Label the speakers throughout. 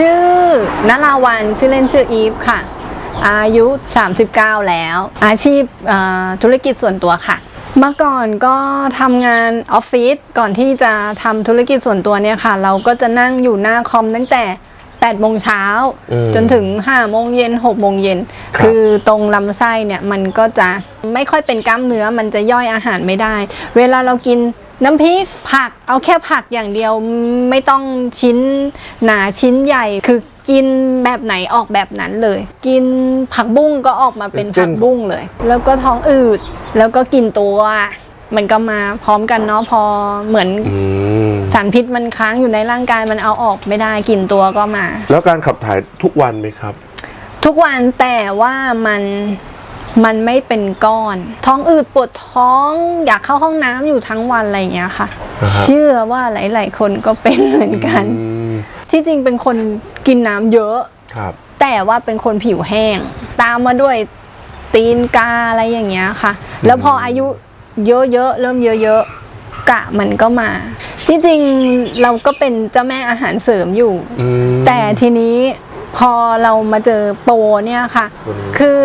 Speaker 1: ชื่อนราวันชื่อเล่นชื่ออีฟค่ะ อายุ 39 แล้ว อาชีพเอ่อธุรกิจส่วนตัวค่ะ เมื่อก่อนก็ทำงานออฟฟิศก่อนที่จะทำธุรกิจส่วนตัวเนี่ยค่ะ เราก็จะนั่งอยู่หน้าคอมตั้งแต่8โมงเช้า
Speaker 2: อืม
Speaker 1: จนถึง5โมงเย็น6โมงเย็น
Speaker 2: ครับ
Speaker 1: คือตรงลำไส้เนี่ยมันก็จะไม่ค่อยเป็นกล้ามเนื้อมันจะย่อยอาหารไม่ได้ เวลาเรากิน น้ำพริกผักเอาแค่ผักอย่างเดียวไม่ต้องชิ้นหนาชิ้นใหญ่ คือกินแบบไหนออกแบบนั้นเลย กินผักบุ้งก็ออกมาเป็น
Speaker 2: เป็นเส้
Speaker 1: ผั
Speaker 2: น
Speaker 1: กบุ้งเลย แล้วก็ท้องอืด แล้วก็กินตัว มันก็มาพร้อมกันเนาะพอเหมือน
Speaker 2: อืม
Speaker 1: สารพิษมันค้างอยู่ในร่างกายมันเอาออกไม่ได้กินตัวก็มา
Speaker 2: แล้วการขับถ่ายทุกวันไหมครับ
Speaker 1: ทุกวันแต่ว่ามัน มันไม่เป็นก้อน ท้องอืดปวดท้องอยากเข้าห้องน้ำอยู่ทั้งวันอะไรอย่างเงี้ยค่ะ
Speaker 2: อ่าฮะ
Speaker 1: เชื่อว่าหลาย ๆ คนก็เป็นเหมือนกัน
Speaker 2: อืม
Speaker 1: ที่จริงเป็นคนกินน้ำเยอะ
Speaker 2: ครับ
Speaker 1: แต่ว่าเป็นคนผิวแห้ง ตามมาด้วยตีนกาอะไรอย่างเงี้ยค่ะ แล้วพออายุเยอะๆเริ่มเยอะๆกะมันก็มา ที่จริงเราก็เป็นเจ้าแม่อาหารเสริมอยู่
Speaker 2: อืม
Speaker 1: แต่ทีนี้ พอเรามาเจอโปรเนี่ยค่ะ
Speaker 2: ตัวนี้
Speaker 1: คือ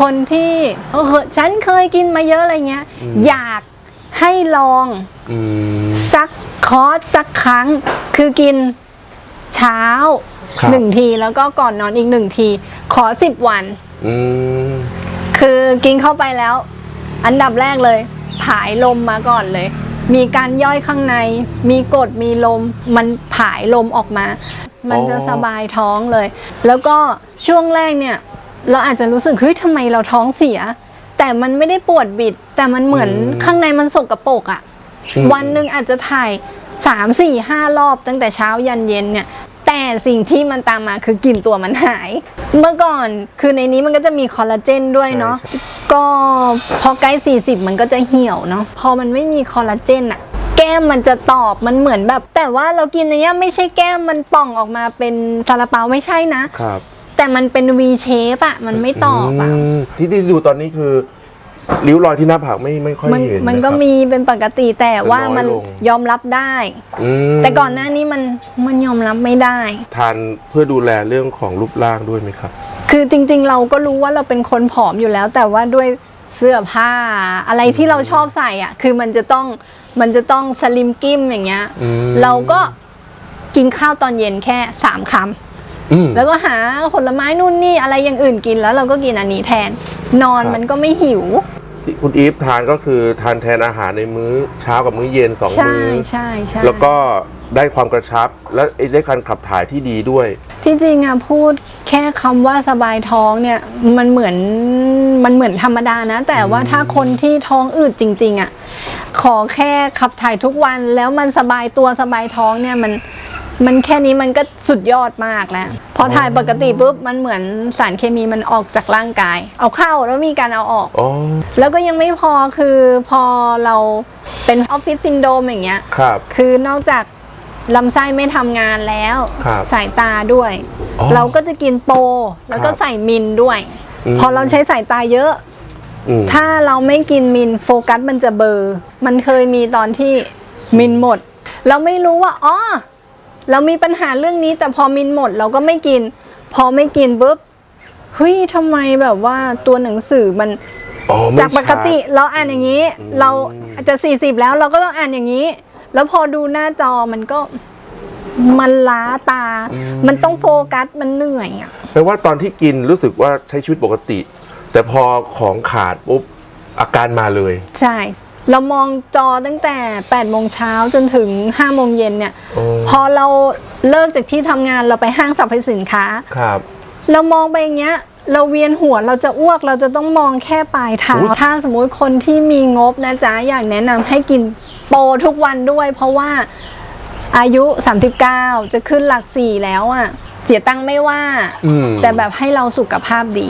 Speaker 1: คนที่เออฉันเคยกินมาเยอะอะไรเงี้ย
Speaker 2: อืม
Speaker 1: อยากให้ลอง
Speaker 2: อืม
Speaker 1: สักคอร์สสักครั้ง คือกินเช้า
Speaker 2: ครับ
Speaker 1: หนึ่งทีแล้วก็ก่อนนอนอีกหนึ่งที ขอสิบวัน
Speaker 2: อืม
Speaker 1: คือกินเข้าไปแล้ว อันดับแรกเลย ผายลมมาก่อนเลย มีการย่อยข้างใน มีกรดมีลม มันผายลมออกมา มันจะสบายท้องเลย แล้วก็ช่วงแรกเนี่ย เราอาจจะรู้สึกเฮ้ยทำไมเราท้องเสีย แต่มันไม่ได้ปวดบิด แต่มันเหมือน
Speaker 2: อืม
Speaker 1: ข้างในมันสกรปรกอะ
Speaker 2: อืม
Speaker 1: วันหนึ่งอาจจะถ่ายสามสี่ห้ารอบตั้งแต่เช้ายันเย็นเนี่ยแต่สิ่งที่มันตามมาคือกลิ่นตัวมันหาย เมื่อก่อนคือในนี้มันก็จะมีคอลลาเจนด้วยเนาะ
Speaker 2: ใช่
Speaker 1: ก็พอใกล้40 มันก็จะเหี่ยวเนาะพอมันไม่มีคอลลาเจนอะ แก้มมันจะตอบมันเหมือนแบบ แต่ว่าเรากินอันเนี้ยไม่ใช่แก้มมันป่องออกมาเป็นซาลาเปาไม่ใช่นะ
Speaker 2: ครับ
Speaker 1: แต่มันเป็น V shape อะมันไม่ตอบอะ
Speaker 2: มที่ที่ดูตอนนี้คือริ้วรอยที่หน้าผากไม่ไม่ค่อย
Speaker 1: มัน
Speaker 2: เห็น
Speaker 1: มันก็
Speaker 2: นะครับ
Speaker 1: มีเป็นปกติแต่ว่า
Speaker 2: น้อย
Speaker 1: มัน
Speaker 2: ลง
Speaker 1: ยอมรับได้
Speaker 2: อืม
Speaker 1: แต่ก่อนหน้านี้มันมันยอมรับไม่ได้
Speaker 2: ทานเพื่อดูแลเรื่องของรูปร่างด้วยไหมครับ
Speaker 1: คือจริงๆ เราก็รู้ว่าเราเป็นคนผอมอยู่แล้ว แต่ว่าด้วยเสื้อผ้าอะไรที่เราชอบใส่อะ คือมันจะต้อง มันจะต้องสลิมกิ้มอย่างเงี้ย
Speaker 2: อืม
Speaker 1: เราก็กินข้าวตอนเย็นแค่สามค
Speaker 2: อืมำ
Speaker 1: แล้วก็หาผลไม้นู่นนี่อะไรอย่างอื่นกินแล้วเราก็กินอันนี้แทน นอน
Speaker 2: ครับ
Speaker 1: มันก็ไม่หิว
Speaker 2: ที่คุณอีฟทานก็คือทานแทนอาหารในมื้อเช้ากับมื้อเย็นสอง
Speaker 1: ใช่
Speaker 2: มื้อ
Speaker 1: ใช่ใช่
Speaker 2: แล้วก็ได้ความกระชับ และได้การขับถ่ายที่ดีด้วย
Speaker 1: ที่จริงอะพูดแค่คำว่าสบายท้องเนี่ยมันเหมือนมันเหมือนธรรมดานะ แต่ว่าถ้าคนที่ท้องอืดจริง ๆอะขอแค่ขับถ่ายทุกวันแล้วมันสบายตัวสบายท้องเนี่ยมันมันแค่นี้มันก็สุดยอดมากแล้ว พอถ่ายปกติปุ๊บมันเหมือนสารเคมีมันออกจากร่างกาย เอาเข้าแล้วมีการเอาออก
Speaker 2: อ๋อ
Speaker 1: แล้วก็ยังไม่พอคือพอเราเป็นออฟฟิศซินโดรมอย่างเงี้ย
Speaker 2: ครับ
Speaker 1: คือนอกจาก ลำไส้ไม่ทำงานแล้ว
Speaker 2: ครับ
Speaker 1: สายตาด้วย
Speaker 2: อ๋อ
Speaker 1: เราก็จะกินโปรแล้วก็
Speaker 2: ครับ
Speaker 1: ใส่มินด้วย
Speaker 2: อืม
Speaker 1: พอเราใช้สายตาเยอะ
Speaker 2: อืม
Speaker 1: ถ้าเราไม่กินมินโฟกัสมันจะเบลอร์มันเคยมีตอนที่มินหมด เราไม่รู้ว่าอ๋อเรามีปัญหาเรื่องนี้ แต่พอมินหมด เราก็ไม่กิน พอไม่กินปุ๊บเฮ้ยทำไมแบบว่าตัวหนังสือมัน
Speaker 2: อ๋อไม่
Speaker 1: จากปกติ
Speaker 2: ชัด
Speaker 1: เราอ่านอย่างนี้
Speaker 2: อืม
Speaker 1: เราอาจจะสี่สิบแล้วเราก็ต้องอ่านอย่างนี้ แล้วพอดูหน้าจอมันก็มันล้าตามันต้องโฟกัส มันเหนื่อยอะ
Speaker 2: แปลว่าตอนที่กินรู้สึกว่าใช้ชีวิตปกติ แต่พอของขาดปุ๊บอาการมาเลย
Speaker 1: ใช่ เรามองจอตั้งแต่8โมงเช้าจนถึง5โมงเย็นเนี่ย
Speaker 2: โอ้
Speaker 1: พอเราเลิกจากที่ทำงานเราไปห้างสรรพสินค้า
Speaker 2: ครับ
Speaker 1: เรามองไปอย่างเงี้ย เราเวียนหัวเราจะอ้วกเราจะต้องมองแค่ปลายเท้า
Speaker 2: อุ๊ย
Speaker 1: ถ้าสมมุติคนที่มีงบนะจ๊ะอยากแนะนำให้กิน โปรทุกวันด้วย เพราะว่าอายุ 39 จะขึ้นหลักสี่แล้วอะ่ะ เสียตังค์ไม่ว่า
Speaker 2: อืม
Speaker 1: แต่แบบให้เราสุขภาพดี